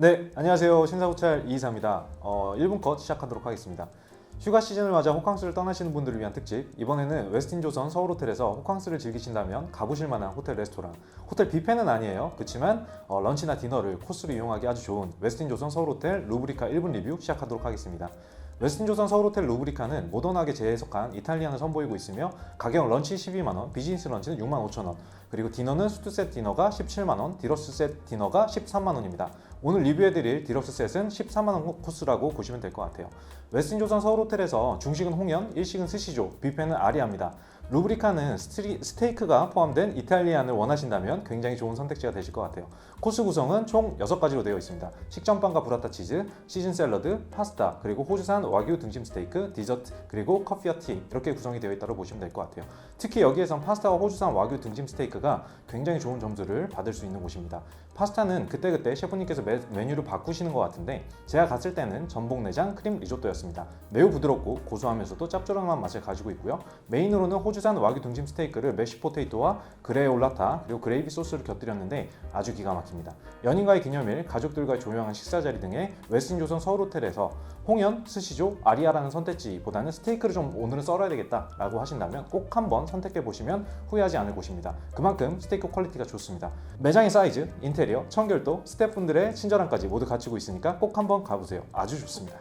네, 안녕하세요. 신사호텔 이이사입니다. 어, 1분 컷 시작하도록 하겠습니다. 휴가 시즌을 맞아 호캉스를 떠나시는 분들을 위한 특집. 이번에는 웨스틴 조선 서울 호텔에서 호캉스를 즐기신다면 가보실 만한 호텔 레스토랑. 호텔 뷔페는 아니에요. 그렇지만 어, 런치나 디너를 코스로 이용하기 아주 좋은 웨스틴 조선 서울 호텔 루브리카 1분 리뷰 시작하도록 하겠습니다. 웨스틴 조선 서울 호텔 루브리카는 모던하게 재해석한 이탈리안을 선보이고 있으며 가격 런치 12만 원, 비즈니스 런치는 6만 5천 원, 그리고 디너는 수트 셋 디너가 17만 원, 디럭스 셋 디너가 13만 원입니다. 오늘 리뷰해드릴 디럭스 셋은 13만 원 코스라고 보시면 될 것 같아요. 웨스틴 조선 서울 호텔에서 중식은 홍연, 일식은 스시조, 뷔페는 아리아입니다. 루브리카는 스트리, 스테이크가 포함된 이탈리안을 원하신다면 굉장히 좋은 선택지가 되실 것 같아요. 코스 구성은 총 6가지로 되어 있습니다. 식전빵과 브라타 치즈, 시즌 샐러드, 파스타, 그리고 호주산 와규 등심 스테이크, 디저트, 그리고 커피와 티 이렇게 구성이 되어 있다고 보시면 될 것 같아요. 특히 여기에선 파스타와 호주산 와규 등심 스테이크가 굉장히 좋은 점수를 받을 수 있는 곳입니다. 파스타는 그때그때 셰프님께서 메, 메뉴를 바꾸시는 것 같은데 제가 갔을 때는 전복 내장 크림 리조또였습니다. 매우 부드럽고 고소하면서도 짭조름한 맛을 가지고 있고요. 메인으로는 호주산 와규 등심 스테이크를 메쉬 포테이토와 그레올라타 그리고 그레이비 소스를 곁들였는데 아주 기가 막힙니다. 연인과의 기념일, 가족들과의 조용한 식사 자리 등의 웨스틴 조선 서울 호텔에서 홍연, 스시조, 아리아라는 선택지보다는 스테이크를 좀 오늘은 썰어야 되겠다라고 하신다면 꼭 한번 선택해 보시면 후회하지 않을 곳입니다. 그만큼 스테이크 퀄리티가 좋습니다. 매장의 사이즈, 인테리어, 청결도, 스태프분들의 친절함까지 모두 갖추고 있으니까 꼭 한번 가보세요. 아주 좋습니다.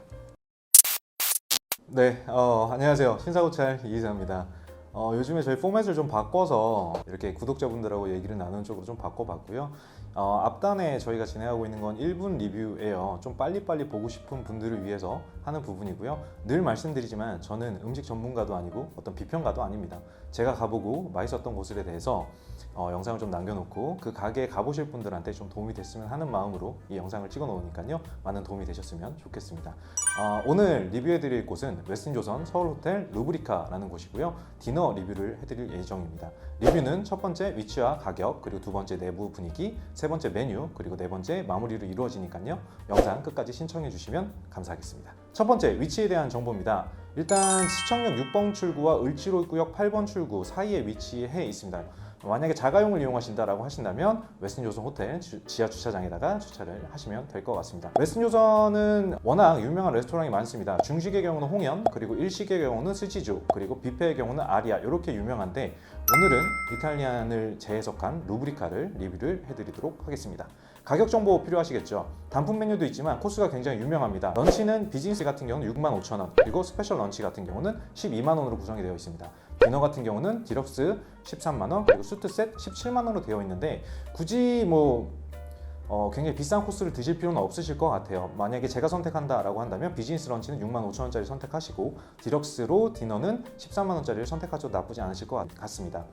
네, 어, 안녕하세요. 신사호텔 이기사입니다. 어, 요즘에 저희 포맷을 좀 바꿔서 이렇게 구독자분들하고 얘기를 나누는 쪽으로 좀 바꿔봤고요. 어, 앞단에 저희가 진행하고 있는 건 1분 리뷰예요. 좀 빨리빨리 보고 싶은 분들을 위해서 하는 부분이고요. 늘 말씀드리지만 저는 음식 전문가도 아니고 어떤 비평가도 아닙니다. 제가 가보고 맛있었던 곳에 대해서 어, 영상을 좀 남겨놓고 그 가게에 가보실 분들한테 좀 도움이 됐으면 하는 마음으로 이 영상을 찍어 놓으니까요. 많은 도움이 되셨으면 좋겠습니다. 어, 오늘 리뷰해드릴 곳은 웨스틴조선 서울호텔 루브리카라는 곳이고요. 디너 리뷰를 해드릴 예정입니다. 리뷰는 첫 번째 위치와 가격, 그리고 두 번째 내부 분위기, 세 번째 메뉴, 그리고 네 번째 마무리로 이루어지니까요. 영상 끝까지 신청해 주시면 감사하겠습니다. 첫 번째 위치에 대한 정보입니다. 일단 시청역 6번 출구와 을지로구역 8번 출구 사이에 위치해 있습니다. 만약에 자가용을 이용하신다라고 하신다면 웨스틴 조선 호텔 주- 지하 주차장에다가 주차를 하시면 될 것 같습니다. 웨스틴 조선은 워낙 유명한 레스토랑이 많습니다. 중식의 경우는 홍연, 그리고 일식의 경우는 스치조, 그리고 뷔페의 경우는 아리아 이렇게 유명한데 오늘은 이탈리안을 재해석한 루브리카를 리뷰를 해드리도록 하겠습니다. 가격 정보 필요하시겠죠? 단품 메뉴도 있지만 코스가 굉장히 유명합니다. 런치는 비즈니스 같은 경우는 6만 5천 원, 그리고 스페셜 런치 같은 경우는 12만 원으로 구성이 되어 있습니다. 디너 같은 경우는 디럭스 13만 원, 그리고 수트 셋 17만 원으로 되어 있는데 굳이 뭐 어, 굉장히 비싼 코스를 드실 필요는 없으실 것 같아요. 만약에 제가 선택한다라고 한다면 비즈니스 런치는 6만 5천 원짜리 선택하시고 디럭스로 디너는 13만 원짜리를 선택하셔도 나쁘지 않으실 것 같- 같습니다.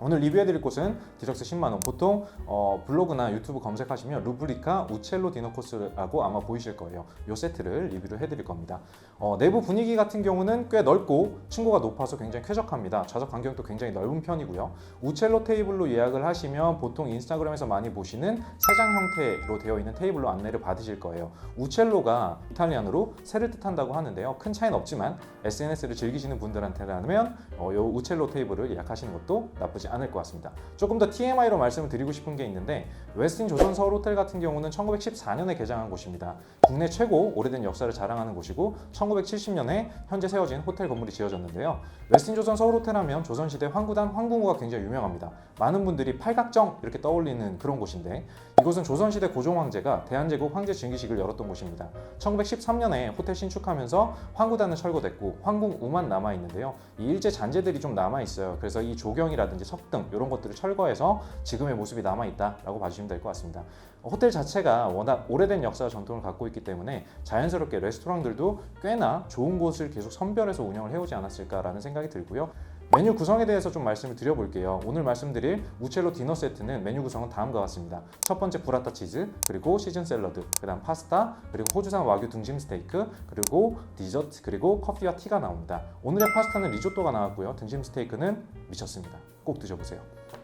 오늘 리뷰해드릴 곳은 디럭스 10만원. 보통 어, 블로그나 유튜브 검색하시면 루브리카 우첼로 디너 코스라고 아마 보이실 거예요. 이 세트를 리뷰를 해드릴 겁니다. 어, 내부 분위기 같은 경우는 꽤 넓고 층고가 높아서 굉장히 쾌적합니다. 좌석 간격도 굉장히 넓은 편이고요. 우첼로 테이블로 예약을 하시면 보통 인스타그램에서 많이 보시는 세장 형태로 되어 있는 테이블로 안내를 받으실 거예요. 우첼로가 이탈리안으로 새를 뜻한다고 하는데요. 큰 차이는 없지만 SNS를 즐기시는 분들한테라면 어, 이 우첼로 테이블을 예약하시는 것도 나쁘지 않을 것 같습니다. 조금 더 TMI로 말씀을 드리고 싶은 게 있는데 웨스틴 조선 서울 호텔 같은 경우는 1914년에 개장한 곳입니다. 국내 최고 오래된 역사를 자랑하는 곳이고 1970년에 현재 세워진 호텔 건물이 지어졌는데요. 웨스틴 조선 서울 호텔 하면 조선시대 황구단 황궁우가 굉장히 유명합니다. 많은 분들이 팔각정 이렇게 떠올리는 그런 곳인데 이곳은 조선시대 고종 황제가 대한제국 황제 증기식을 열었던 곳입니다. 1913년에 호텔 신축하면서 황구단은 철거됐고 황궁우만 남아 있는데요. 이 일제 잔재들이 좀 남아 있어요. 그래서 이 조경이라든지 석등 이런 것들을 철거해서 지금의 모습이 남아 있다라고 봐주시면 될 것 같습니다. 호텔 자체가 워낙 오래된 역사와 전통을 갖고 있기 때문에 자연스럽게 레스토랑들도 꽤나 좋은 곳을 계속 선별해서 운영을 해오지 않았을까라는 생각이 들고요. 메뉴 구성에 대해서 좀 말씀을 드려볼게요. 오늘 말씀드릴 우첼로 디너 세트는 메뉴 구성은 다음과 같습니다. 첫 번째 브라타 치즈, 그리고 시즌 샐러드, 그다음 파스타, 그리고 호주산 와규 등심 스테이크, 그리고 디저트, 그리고 커피와 티가 나옵니다. 오늘의 파스타는 리조또가 나왔고요. 등심 스테이크는 미쳤습니다. 꼭 드셔보세요.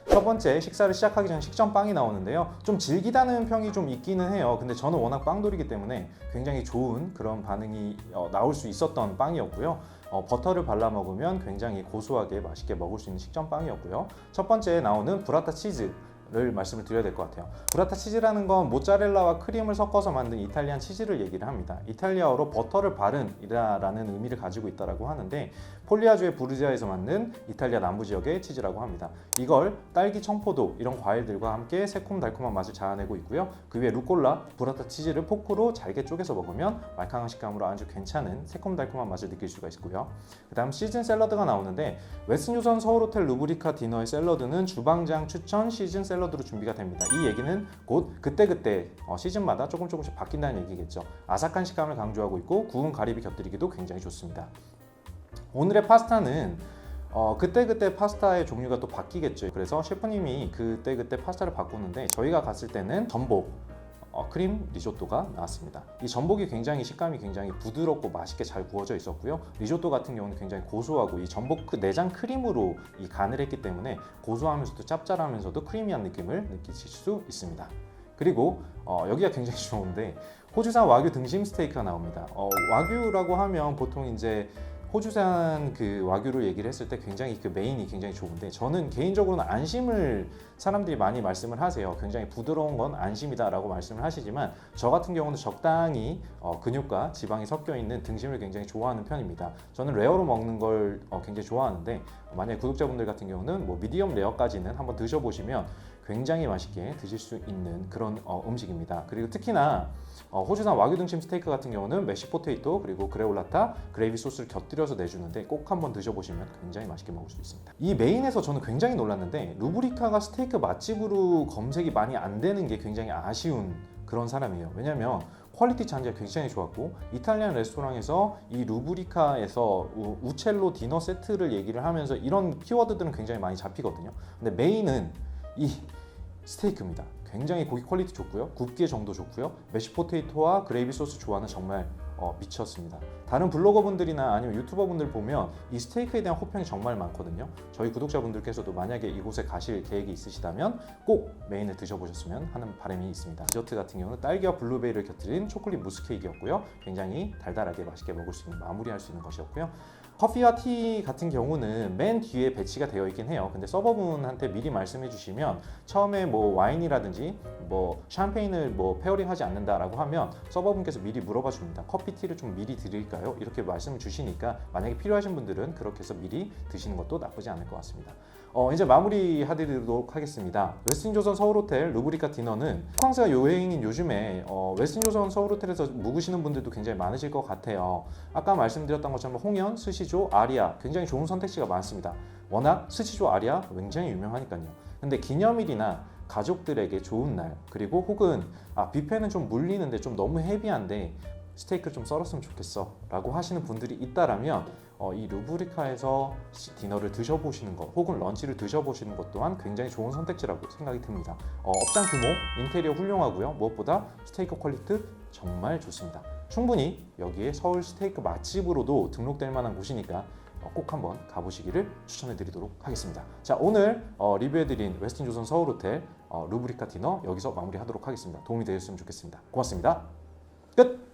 첫 번째 식사를 시작하기 전 식전빵이 나오는데요. 좀 질기다는 평이 좀 있기는 해요. 근데 저는 워낙 빵돌이기 때문에 굉장히 좋은 그런 반응이 어, 나올 수 있었던 빵이었고요. 어, 버터를 발라 먹으면 굉장히 고소하게 맛있게 먹을 수 있는 식전빵이었고요. 첫 번째 나오는 브라타 치즈 를 말씀을 드려야 될 것 같아요. 브라타 치즈라는 건 모짜렐라와 크림을 섞어서 만든 이탈리안 치즈를 얘기를 합니다. 이탈리아어로 버터를 바른이라는 의미를 가지고 있다라고 하는데 폴리아주의 부르지아에서 만든 이탈리아 남부 지역의 치즈라고 합니다. 이걸 딸기, 청포도 이런 과일들과 함께 새콤달콤한 맛을 자아내고 있고요. 그 위에 루꼴라, 브라타 치즈를 포크로 잘게 쪼개서 먹으면 말캉한 식감으로 아주 괜찮은 새콤달콤한 맛을 느낄 수가 있고요. 그다음 시즌 샐러드가 나오는데 웨스tin 조선 서울 호텔 루브리카 디너의 샐러드는 주방장 추천 시즌 샐러드 로 준비가 됩니다. 이 얘기는 곧 그때그때 어, 시즌마다 조금 조금씩 바뀐다는 얘기겠죠. 아삭한 식감을 강조하고 있고 구운 가리비 곁들이기도 굉장히 좋습니다. 오늘의 파스타는 어, 그때그때 파스타의 종류가 또 바뀌겠죠. 그래서 셰프님이 그때그때 파스타를 바꾸는데 저희가 갔을 때는 전복, 어, 크림 리조또가 나왔습니다. 이 전복이 굉장히 식감이 굉장히 부드럽고 맛있게 잘 구워져 있었고요. 리조또 같은 경우는 굉장히 고소하고 이 전복 그 내장 크림으로 이 간을 했기 때문에 고소하면서도 짭짤하면서도 크리미한 느낌을 느끼실 수 있습니다. 그리고 어, 여기가 굉장히 좋은데 호주산 와규 등심 스테이크가 나옵니다. 어, 와규라고 하면 보통 이제 호주산 그 와규를 얘기를 했을 때 굉장히 그 메인이 굉장히 좋은데 저는 개인적으로는 안심을 사람들이 많이 말씀을 하세요. 굉장히 부드러운 건 안심이다라고 말씀을 하시지만 저 같은 경우는 적당히 어, 근육과 지방이 섞여 있는 등심을 굉장히 좋아하는 편입니다. 저는 레어로 먹는 걸 어, 굉장히 좋아하는데 만약 구독자분들 같은 경우는 뭐 미디엄 레어까지는 한번 드셔보시면 굉장히 맛있게 드실 수 있는 그런 어, 음식입니다. 그리고 특히나 어, 호주산 와규 등심 스테이크 같은 경우는 메시 포테이토 그리고 그레올라타 그레이비 소스를 곁들여서 내주는데 꼭 한번 드셔보시면 굉장히 맛있게 먹을 수 있습니다. 이 메인에서 저는 굉장히 놀랐는데 루브리카가 스테이크 맛집으로 검색이 많이 안 되는 게 굉장히 아쉬운 그런 사람이에요. 왜냐면 퀄리티 자체가 굉장히 좋았고 이탈리안 레스토랑에서 이 루브리카에서 우- 우첼로 디너 세트를 얘기를 하면서 이런 키워드들은 굉장히 많이 잡히거든요. 근데 메인은 이 스테이크입니다. 굉장히 고기 퀄리티 좋고요. 굽기 정도 좋고요. 메시 포테이토와 그레이비 소스 조화는 정말 어, 미쳤습니다. 다른 블로거분들이나 아니면 유튜버분들 보면 이 스테이크에 대한 호평이 정말 많거든요. 저희 구독자분들께서도 만약에 이곳에 가실 계획이 있으시다면 꼭 메인을 드셔보셨으면 하는 바람이 있습니다. 디저트 같은 경우는 딸기와 블루베리를 곁들인 초콜릿 무스 케이크였고요. 굉장히 달달하게 맛있게 먹을 수 있는 마무리할 수 있는 것이었고요. 커피와 티 같은 경우는 맨 뒤에 배치가 되어 있긴 해요. 근데 서버분한테 미리 말씀해 주시면 처음에 뭐 와인이라든지 뭐 샴페인을 뭐 페어링 하지 않는다라고 하면 서버분께서 미리 물어봐 줍니다. 커피 티를 좀 미리 드릴까요? 이렇게 말씀을 주시니까 만약에 필요하신 분들은 그렇게 해서 미리 드시는 것도 나쁘지 않을 것 같습니다. 어, 이제 마무리 해드리도록 하겠습니다. 웨스틴조선 서울호텔 루브리카 디너는 프랑스가 여행인 요즘에 어, 웨스틴조선 서울호텔에서 묵으시는 분들도 굉장히 많으실 것 같아요. 아까 말씀드렸던 것처럼 홍현, 스시조, 아리아 굉장히 좋은 선택지가 많습니다. 워낙 스시조, 아리아 굉장히 유명하니까요. 근데 기념일이나 가족들에게 좋은 날 그리고 혹은 아 뷔페는 좀 물리는데 좀 너무 헤비한데 스테이크를 좀 썰었으면 좋겠어 라고 하시는 분들이 있다라면 어, 이 루브리카에서 시- 디너를 드셔보시는 것 혹은 런치를 드셔보시는 것 또한 굉장히 좋은 선택지라고 생각이 듭니다. 어, 업장 규모, 인테리어 훌륭하고요. 무엇보다 스테이크 퀄리티 정말 좋습니다. 충분히 여기에 서울 스테이크 맛집으로도 등록될 만한 곳이니까 어, 꼭 한번 가보시기를 추천해 드리도록 하겠습니다. 자 오늘 어, 리뷰해 드린 웨스틴 조선 서울 호텔 어, 루브리카 디너 여기서 마무리하도록 하겠습니다. 도움이 되셨으면 좋겠습니다. 고맙습니다. 끝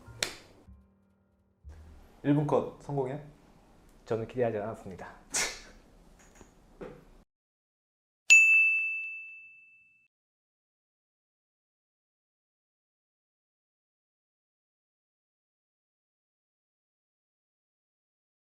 1분 컷 성공해? 저는 기대하지 않았습니다.